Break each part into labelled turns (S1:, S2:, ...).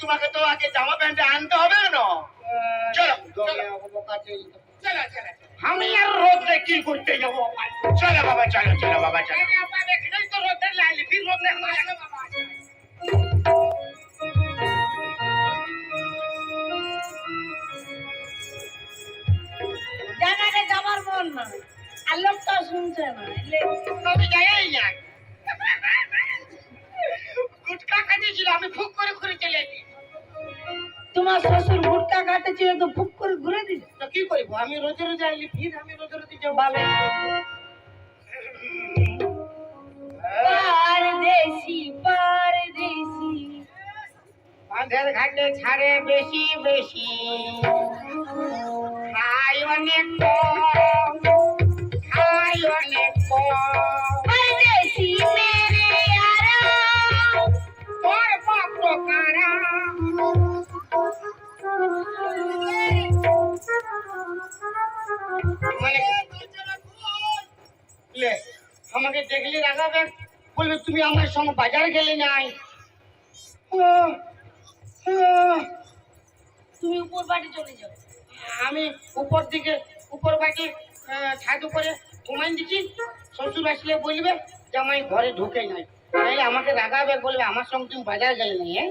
S1: তোমাকে তো আগে জামা প্যান্টে আনতে হবে না চলো
S2: আমি আর রোদ কি করতে যাব?
S1: চলো বাবা চলো চলো বাবা চলো।
S2: করে ঘুরে চলে এসেছি
S3: তোমার শ্বশুর ভুট্টা কাটেছিল তো ফুক করে ঘুরে দিস
S2: তো কি করব? আমি রোজে রোজে আইলি ফির আমি রোজে রোজে যাব
S3: ভালো। পারদেশি পারদেশি।
S2: বাঁধের ঘাটে ছাড়ে বেশি বেশি। খাই অনেক লে আমাকে দেখলে রাগাবে বলবে তুমি আমার সঙ্গে বাজার গেলে নাই। আহ, আহ,
S3: তুমি উপর বাড়ি চলে যাও।
S2: আমি উপর দিকে উপর আহ, ছাদ উপরে ঘুমাই দিচ্ছি। শ্বশুর আসলে বলবে জামাই ঘরে ঢুকে নাই। তাহলে আমাকে রাগাবে বলবে আমার সঙ্গে তুমি বাজার গেলে নাই হ্যাঁ?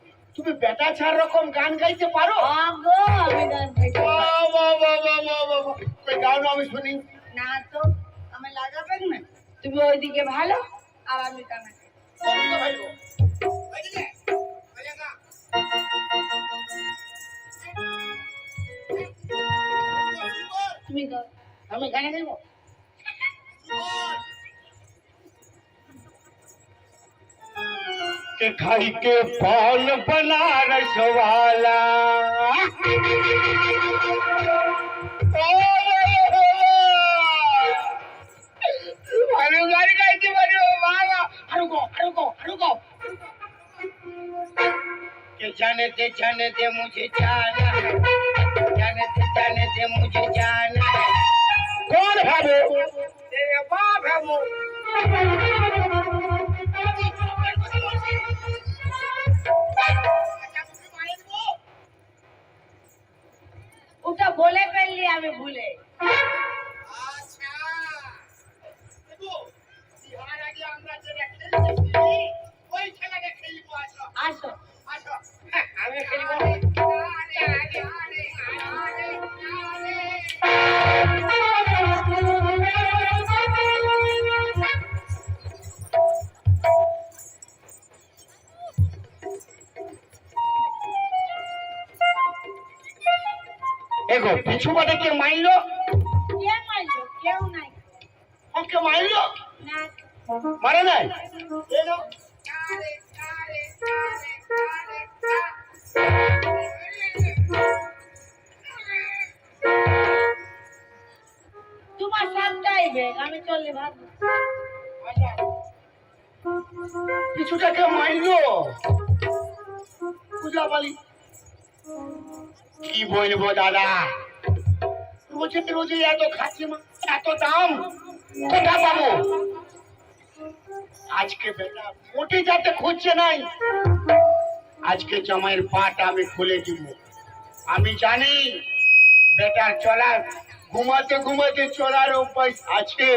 S3: তুমি
S1: বেটা ছাড় রকম গান গাইতে পারো? গাও না আমি শুনি।
S3: না তো আমি লাগাবেন না তুমি ওইদিকে ভালো আর আমি কানা তুমি গাও।
S2: আমি গানে গাইবো?
S1: खाई के पाल बनारस वाला।
S2: जाने दे जाने दे मुझे जाना। जाने दे जाने दे मुझे जाना।
S1: कौन है वो?
S2: तेरे बाप है वो।
S1: বাটে কে মাইলো?
S3: কে মাইলো? কেউ নাই।
S1: ওকে মাইলো?
S3: না।
S1: মারে নাই?
S2: এলো
S3: তোমার সাতটাই বেগ আমি চললে ভাত
S1: পিছুটাকে মাইলো? পূজা বালি কি বলব দাদা? রোজে রোজে এত খাসি এত দাম কোথা পাবো? আজকে বেটা মোটে যাতে খুঁজছে নাই, আজকে জামাইয়ের পাটা আমি খুলে দিব। আমি জানি বেটার চলার, ঘুমাতে ঘুমাতে চলার অভ্যাস আছে।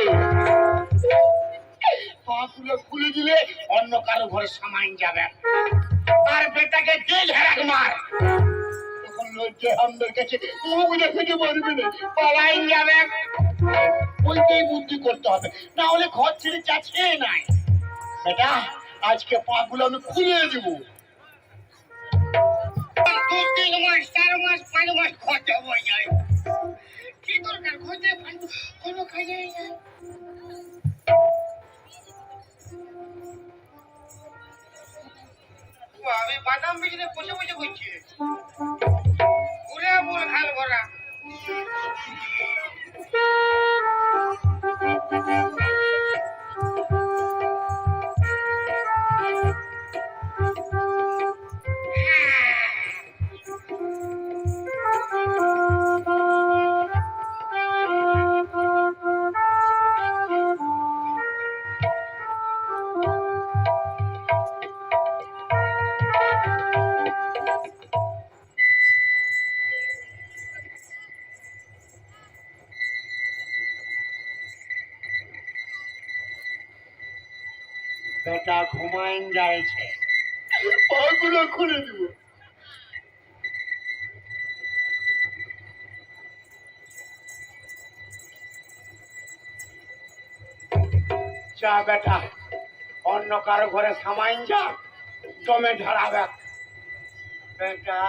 S1: পাগুলো খুলে দিলে অন্য কারও ঘরে সামাইন যাবে আর বেটাকে যে ঝাড়াক মার। বুদ্ধি করতে হবে, না হলে ঘর ছেড়ে যাচ্ছে নাই বেটা, আজকে পাগুলো আমি খুলে দেবো।
S2: পাঁচ মাস খরচা হয়ে যায়। কি দরকার? বাদাম বিজনে বসে বসে করছি খাল ভরা
S1: বেটা ঘুমাইন যাইছে পাগুলো খুলে দেবো। যা বেটা অন্য কারও ঘরে সামাইন যা জমে ঢালাবে। বেটা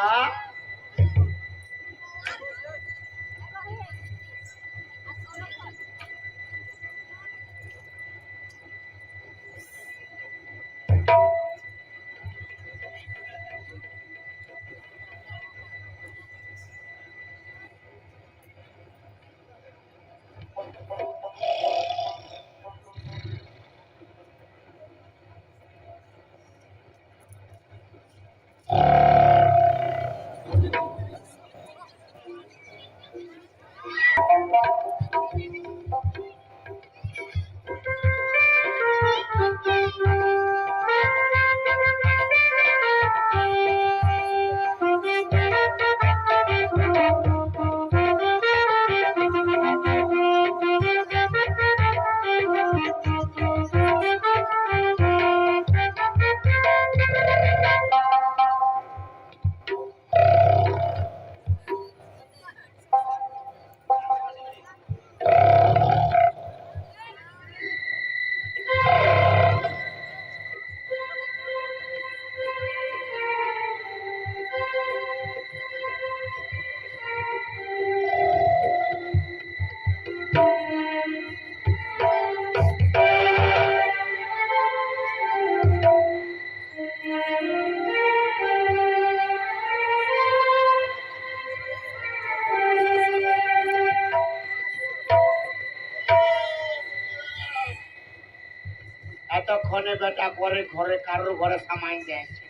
S1: বেটা করে ঘরে, কারোর ঘরে সামাইন যাচ্ছে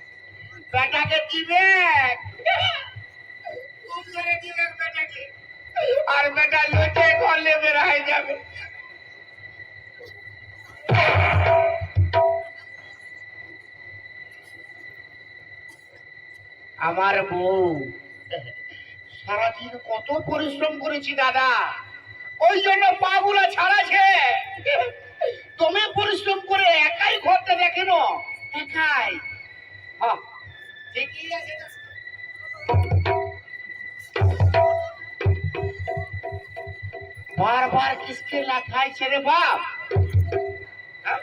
S1: বেটাকে দিবে? আর বেটা লুটে করলে বের হয়ে যাবে। আমার বউ, সারাদিন কত পরিশ্রম করেছি দাদা। ওই জন্য পাগুলা ছাড়াছে। তুমি পরিশ্রম করে একাই ঘরটা দেখেন একাই। হ্যাঁ, ঠিকই আছে। বারবার কিসকে লাখাইছে বাপ? হ্যাঁ?